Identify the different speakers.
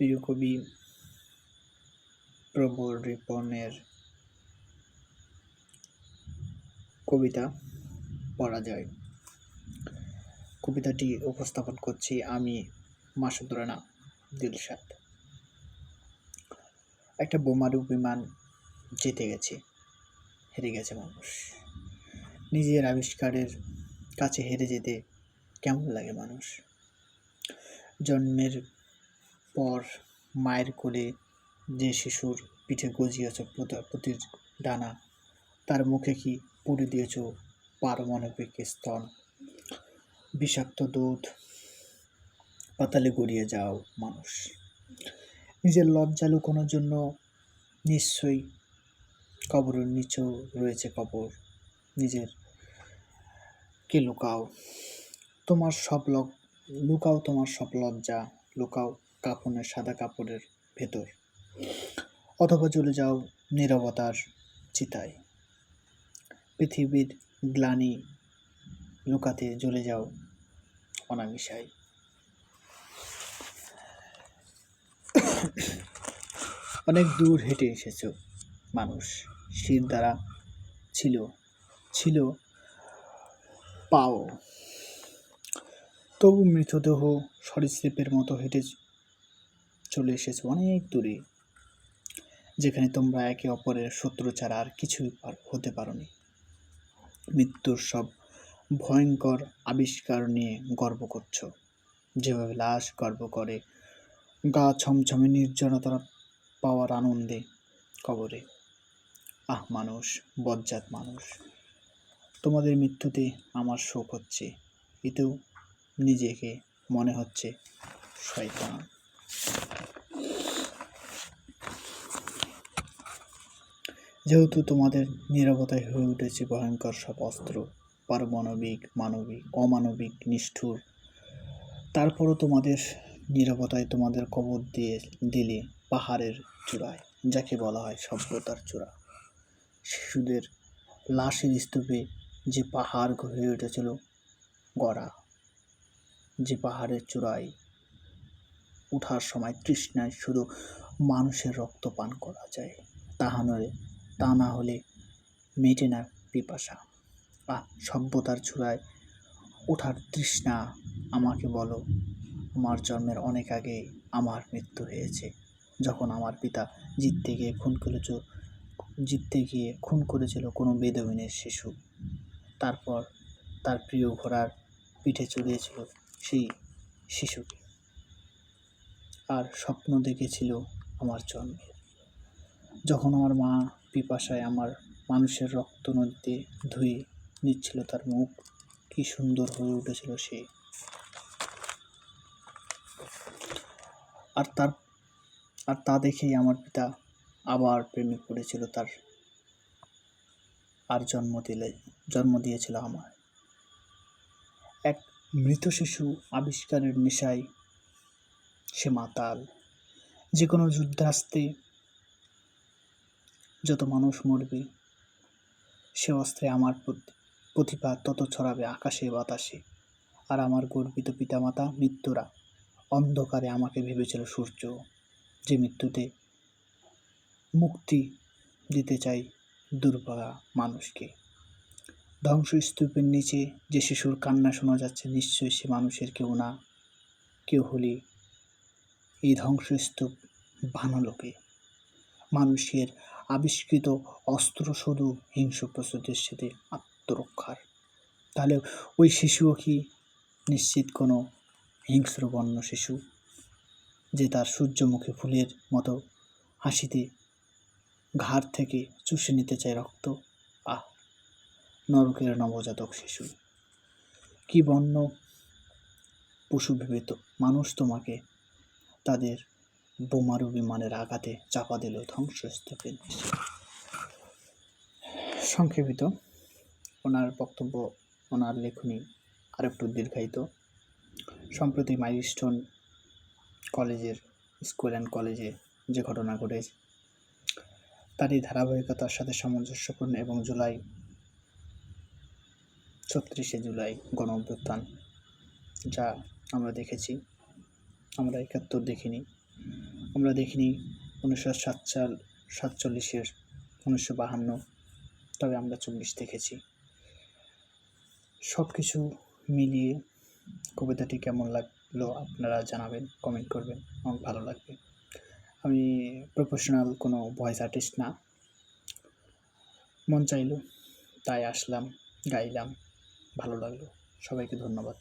Speaker 1: প্রিয় কবি প্রবল রিপনের কবিতা পড়া যায়। কবিতাটি উপস্থাপন করছি আমি মাসুদ রানা দিলশাদ। একটা বোমারু বিমান জিতে গেছে, হেরে গেছে মানুষ। নিজের আবিষ্কারের কাছে হেরে যেতে কেমন লাগে মানুষ? জন্মের পর মায়ের কোলে যে শিশুর পিঠে গজিয়েছ প্রতির ডানা, তার মুখে কি পুড়ে দিয়েছ পারমাণবিক স্তন? বিষাক্ত দুধ, পাতালে গড়িয়ে যাও মানুষ। নিজের লজ্জা লুকোনোর জন্য নিশ্চয়ই কবরের নিচেও রয়েছে কবর। নিজের কে লুকাও? তোমার সব লক লুকাও তোমার সব লজ্জা, লুকাও কাপড়ের সাদা কাপড়ের ভেতর। অথবা চলে যাও নিরবতার চিতায়। পৃথিবীর গ্লানি লুকাতে জ্বলে যাও অনামিশায় অনেক দূর হেঁটে এসেছ মানুষ। শীত দ্বারা ছিল ছিল পাও। তবু মৃতদেহ সরীসৃপের মতো হেঁটে চলে এসেছে অনেক দূরে, যেখানে তোমরা একে অপরের শত্রু ছাড়া আর কিছুই হতে পারোনি। মৃত্যুর সব ভয়ঙ্কর আবিষ্কার নিয়ে গর্ব করছ। যেভাবে লাশ গর্ব করে, গা ছমছমে নির্জনতা পাওয়ার আনন্দে কবরে। আহ, মানুষ, বজ্জাত মানুষ, তোমাদের মৃত্যুতে আমার শোক হচ্ছে, এতেও নিজেকে মনে হচ্ছে শয়তান। যেহেতু তোমাদের নিরবতায় হয়ে উঠেছে ভয়ঙ্কর সব অস্ত্র, পারমাণবিক, মানবিক, অমানবিক, নিষ্ঠুর, তারপরও তোমাদের নিরবতায় তোমাদের কবর দিয়ে দিলে পাহাড়ের চূড়ায়, যাকে বলা হয় সভ্যতার চূড়া। শিশুদের লাশের স্তূপে যে পাহাড় হয়ে উঠেছিল, গড়া, যে পাহাড়ের চূড়ায় উঠার সময় তৃষ্ণায় শুধু মানুষের রক্ত পান করা যায়। তাহা নয়, তা না হলে মেটে না পিপাসা। আহ, সভ্যতার চূড়ায় ওঠার তৃষ্ণা আমাকে বলো, আমার জন্মের অনেক আগে আমার মৃত্যু হয়েছে। যখন আমার পিতা জিততে গিয়ে খুন করেছ, জিততে গিয়ে খুন করেছিল কোনো বেদবিনের শিশু। তারপর তার প্রিয় ঘোড়ার পিঠে চড়িয়েছিল সেই শিশুকে আর স্বপ্ন দেখেছিল আমার জন্মের। যখন আমার মা পিপাসায় আমার মানুষের রক্ত নদীতে ধুয়ে নিচ্ছিল তার মুখ, কি সুন্দর হয়ে উঠেছিল সে। আর তার, আর তা দেখেই আমার পিতা আবার প্রেমে পড়েছিল তার, আর জন্ম দিলে, জন্ম দিয়েছিল আমার এক মৃত শিশু আবিষ্কারের নেশায় সে মাতাল। যে কোনো যুদ্ধাস্তে যত মানুষ মরবে, সে অস্ত্রে আমার প্রতিভা তত ছড়াবে আকাশে, বাতাসে। আর আমার গর্বিত পিতামাতা, মৃত্যুরা অন্ধকারে আমাকে ভেবেছিল সূর্য, যে মৃত্যুতে মুক্তি দিতে চাই দুর্ভাগা মানুষকে। ধ্বংসস্তূপের নিচে যে শিশুর কান্না শোনা যাচ্ছে, নিশ্চয়ই সে মানুষের কেউ না, কেউ হলে এই ধ্বংসস্তূপ বানালোকে মানুষের আবিষ্কৃত অস্ত্র শুধু হিংস্র প্রস্তুতির সাথে আত্মরক্ষার। তাহলে ওই শিশুও কি নিশ্চিত কোনো হিংস্র বন্য শিশু? যে তার সূর্যমুখী ফুলের মতো হাসিতে ঘাড় থেকে চুষে নিতে চায় রক্ত? আহ, নরকের নবজাতক শিশু। কি বন্য পশু ভেবে তো মানুষ তোমাকে তাদের বোমারু বিমানের আঘাতে চাপা দিল ধ্বংসস্তূপের সংক্ষেপিত। ওনার বক্তব্য, ওনার লেখনী আর একটু দীর্ঘায়িত। সম্প্রতি মাইলস্টোন কলেজের, স্কুল অ্যান্ড কলেজে যে ঘটনা ঘটেছে, তারই ধারাবাহিকতার সাথে সামঞ্জস্যপূর্ণ এবং জুলাই ছত্রিশে জুলাই গণ অভ্যুত্থান যা আমরা দেখেছি। আমরা একাত্তর দেখিনি। আমরা দেখিনি উনিশশো সাতচাল সাতচল্লিশের উনিশশো বাহান্ন, তবে আমরা চল্লিশ দেখেছি। সব কিছু মিলিয়ে কবিতাটি কেমন লাগল আপনারা জানাবেন কমেন্ট করবেন, আমার ভালো লাগবে। আমি প্রফেশনাল কোনো ভয়েস আর্টিস্ট না। মন চাইলো, তাই আসলাম, গাইলাম, ভালো লাগল। সবাইকে ধন্যবাদ।